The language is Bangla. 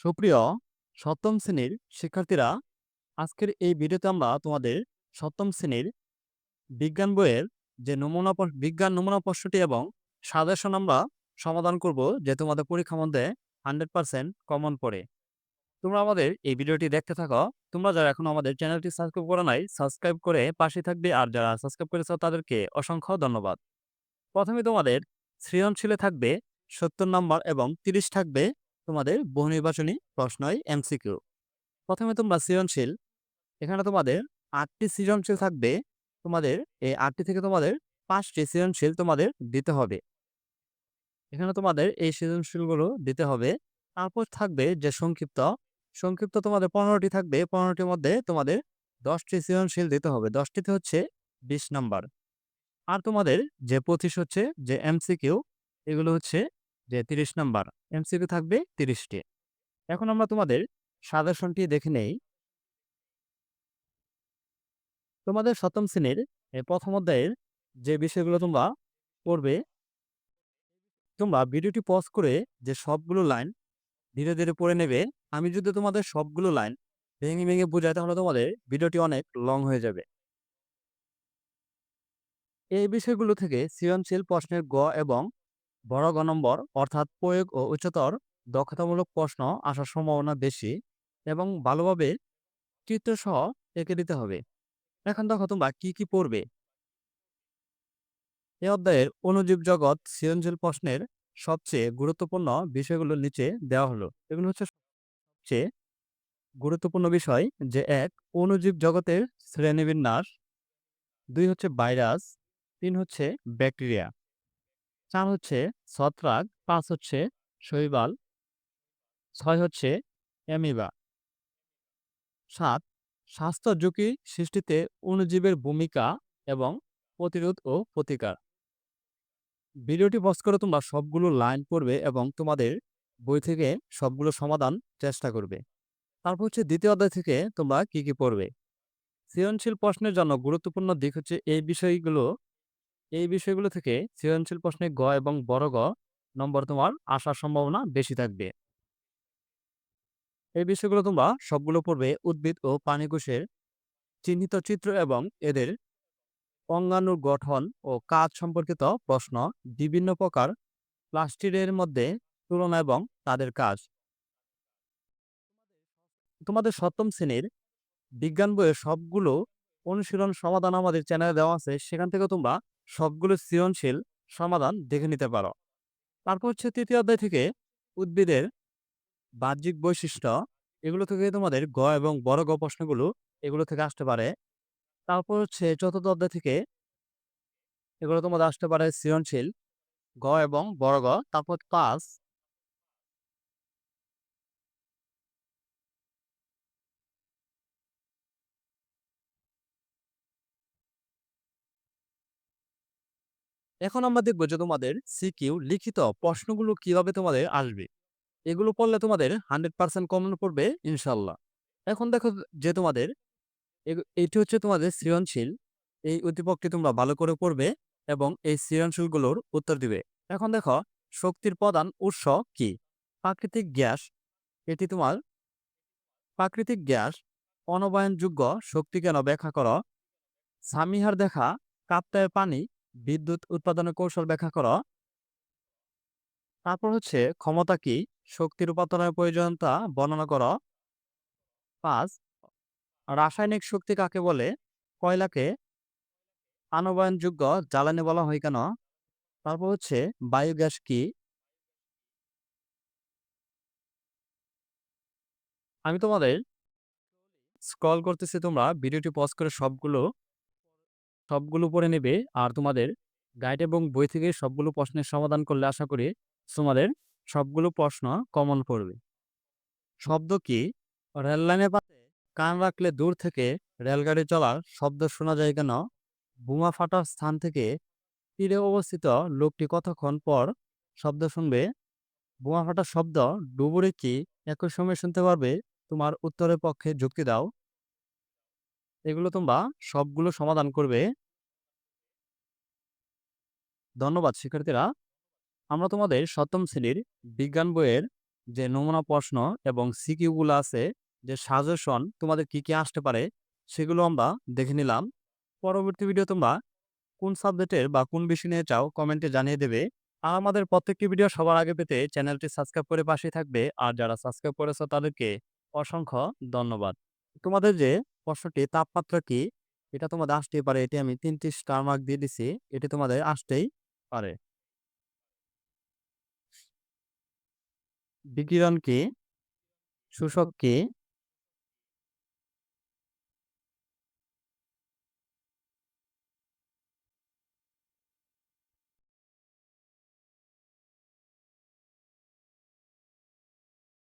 সুপ্রিয় সপ্তম শ্রেণির শিক্ষার্থীরা, আজকের এই ভিডিওতে আমরা তোমাদের সপ্তম শ্রেণির বিজ্ঞান বইয়ের যে নমুনা বিজ্ঞান নমুনা প্রশ্নটি এবং সাজেশন আমরা সমাধান করব যে তোমাদের পরীক্ষা মধ্যে হান্ড্রেড পার্সেন্ট কমন পড়ে। তোমরা আমাদের এই ভিডিওটি দেখতে থাকো। তোমরা যারা এখন আমাদের চ্যানেলটি সাবস্ক্রাইব করো নাই, সাবস্ক্রাইব করে পাশে থাকবে। আর যারা সাবস্ক্রাইব করেছ, তাদেরকে অসংখ্য ধন্যবাদ। প্রথমে তোমাদের সৃজনশীলে থাকবে সত্তর নম্বর এবং তিরিশ থাকবে তোমাদের বহু নির্বাচনী প্রশ্নই এমসিকিউ। প্রথমে তোমরা সৃজনশীল। এখানে তোমাদের আটটি সৃজনশীল থাকবে। তোমাদের এই আটটি থেকে তোমাদের পাঁচটি সৃজনশীল তোমাদের দিতে হবে। এখানে তোমাদের এই সৃজনশীলগুলো দিতে হবে। তারপর থাকবে যে সংক্ষিপ্ত। সংক্ষিপ্ত তোমাদের পনেরোটি থাকবে। পনেরোটির মধ্যে তোমাদের দশটি সৃজনশীল দিতে হবে। দশটিতে হচ্ছে বিশ নাম্বার। আর তোমাদের যে পঁচিশ হচ্ছে যে এমসিকিউ, এগুলো হচ্ছে যে তিরিশ নাম্বার এমসিকিউ থাকবে তিরিশটি। এখন আমরা তোমাদের সাজেশনটি দেখে নেই। তোমাদের সপ্তম শ্রেণির প্রথম অধ্যায়ের যে বিষয়গুলো তোমরা পড়বে, তোমরা ভিডিওটি পজ করে যে সবগুলো লাইন ধীরে ধীরে পড়ে নেবে। আমি যদি তোমাদের সবগুলো লাইন ভেঙে ভেঙে বোঝাই, তাহলে তোমাদের ভিডিওটি অনেক লং হয়ে যাবে। এই বিষয়গুলো থেকে সৃজনশীল প্রশ্নের গ এবং বড় গ নম্বর অর্থাৎ প্রয়োগ ও উচ্চতর দক্ষতামূলক প্রশ্ন আসার সম্ভাবনা বেশি এবং ভালোভাবে চিত্রসহ এঁকে দিতে হবে। এখন দেখো তোমরা কি কি পড়বে? এ অধ্যায়ের অনুজীব জগৎ সৃজনশীল প্রশ্নের সবচেয়ে গুরুত্বপূর্ণ বিষয়গুলো নিচে দেওয়া হলো। এগুলো হচ্ছে সবচেয়ে গুরুত্বপূর্ণ বিষয় যে, এক, অনুজীব জগতের শ্রেণীবিন্যাস, দুই হচ্ছে ভাইরাস, তিন হচ্ছে ব্যাকটেরিয়া। চার হচ্ছে ছত্রাক, পাঁচ হচ্ছে শৈবাল, ছয় হচ্ছে অ্যামিবা। সাত, স্বাস্থ্য ঝুঁকি সৃষ্টিতে অণুজীবের ভূমিকা এবং প্রতিরোধ ও প্রতিকার। ভিডিওটি পজ করে তোমরা সবগুলো লাইন পড়বে এবং তোমাদের বই থেকে সবগুলো সমাধান চেষ্টা করবে। তারপর হচ্ছে দ্বিতীয় অধ্যায় থেকে তোমরা কি কি পড়বে? সৃজনশীল প্রশ্নের জন্য গুরুত্বপূর্ণ দিক হচ্ছে এই বিষয়গুলো এই বিষয়গুলো থেকে সৃজনশীল প্রশ্নে গ এবং বড় গ নম্বর তোমার আসার সম্ভাবনা বেশি থাকবে। এই বিষয়গুলো তোমরা সবগুলো পড়বে উদ্ভিদ ও প্রাণীকোষের চিহ্নিত চিত্র এবং এদের অঙ্গাণুর গঠন ও কাজ সম্পর্কিত প্রশ্ন বিভিন্ন প্রকার প্লাস্টিডের মধ্যে তুলনা এবং তাদের কাজ। তোমাদের সপ্তম শ্রেণির বিজ্ঞান বইয়ের সবগুলো অনুশীলন সমাধান আমাদের চ্যানেলে দেওয়া আছে, সেখান থেকে তোমরা সবগুলো সৃজনশীল সমাধান দেখে নিতে পারো। তারপর হচ্ছে তৃতীয় অধ্যায় থেকে উদ্ভিদের বাহ্যিক বৈশিষ্ট্য, এগুলো থেকে তোমাদের গ এবং বড় গ প্রশ্নগুলো এগুলো থেকে আসতে পারে। তারপর হচ্ছে চতুর্থ অধ্যায় থেকে এগুলো তোমাদের আসতে পারে সৃজনশীল গ এবং বড় গ। তারপর ক্লাস এখন আমরা দেখব যে তোমাদের সিকিউ লিখিত প্রশ্নগুলো কীভাবে তোমাদের আসবে। এগুলো পড়লে তোমাদের হান্ড্রেড পার্সেন্ট কমন পড়বে, ইনশাল্লাহ। এখন দেখো যে তোমাদের এইটি হচ্ছে তোমাদের সৃজনশীল। এই উদ্দীপকটি তোমরা ভালো করে পড়বে এবং এই সৃজনশীলগুলোর উত্তর দিবে। এখন দেখো, শক্তির প্রধান উৎস কি? প্রাকৃতিক গ্যাস। এটি তোমার প্রাকৃতিক গ্যাস অনবায়নযোগ্য শক্তি কেন ব্যাখ্যা করো? সামিহার দেখা কাপ্তায়ের পানি বিদ্যুৎ উৎপাদনের কৌশল ব্যাখ্যা করো। তারপর হচ্ছে ক্ষমতা কি? শক্তি রূপান্তরের প্রয়োজনীয়তা বর্ণনা করো। পাঁচ, রাসায়নিক শক্তি কাকে বলে? কয়লাকে? আনবায়নযোগ্য জ্বালানি বলা হয় কেন? তারপর হচ্ছে বায়োগ্যাস কি? আমি তোমাদের স্ক্রল করতেছি তোমরা, ভিডিওটি পজ করে সবগুলো সবগুলো পড়ে নেবে। আর তোমাদের গাইড এবং বই থেকে সবগুলো প্রশ্নের সমাধান করলে আশা করি তোমাদের সবগুলো প্রশ্ন কমন পড়বে। শব্দ কি? রেল লাইনের পাশে কান রাখলে দূর থেকে রেলগাড়ি চলার শব্দ শোনা যায় কেন? বোমা ফাটার স্থান থেকে তীরে অবস্থিত লোকটি কতক্ষণ পর শব্দ শুনবে? বোমা ফাটার শব্দ ডুবুরে কি? একই সময় শুনতে পারবে? তোমার উত্তরের পক্ষে যুক্তি দাও। এগুলো তোমরা সবগুলো সমাধান করবে। ধন্যবাদ শিক্ষার্থীরা। আমরা তোমাদের সপ্তম শ্রেণির বিজ্ঞান বইয়ের যে নমুনা প্রশ্ন এবং সিকিউগুলো আছে, যে সাজেশন তোমাদের কি কি আসতে পারে, সেগুলো আমরা দেখে নিলাম। পরবর্তী ভিডিও তোমরা কোন সাবজেক্টের বা কোন বিষয় নিয়ে চাও কমেন্টে জানিয়ে দেবে। আর আমাদের প্রত্যেকটি ভিডিও সবার আগে পেতে চ্যানেলটি সাবস্ক্রাইব করে পাশে থাকবে। আর যারা সাবস্ক্রাইব করেছ তাদেরকে অসংখ্য ধন্যবাদ। তোমাদের যে প্রশ্নটি তাপমাত্রা কি? এটা তোমাদের আসতেই পারে। এটি আমি তিনটি স্টার মার্ক দিয়ে দিছি। এটি তোমাদের আসতেই পারে। বিকিরণ কি? শোষক কি?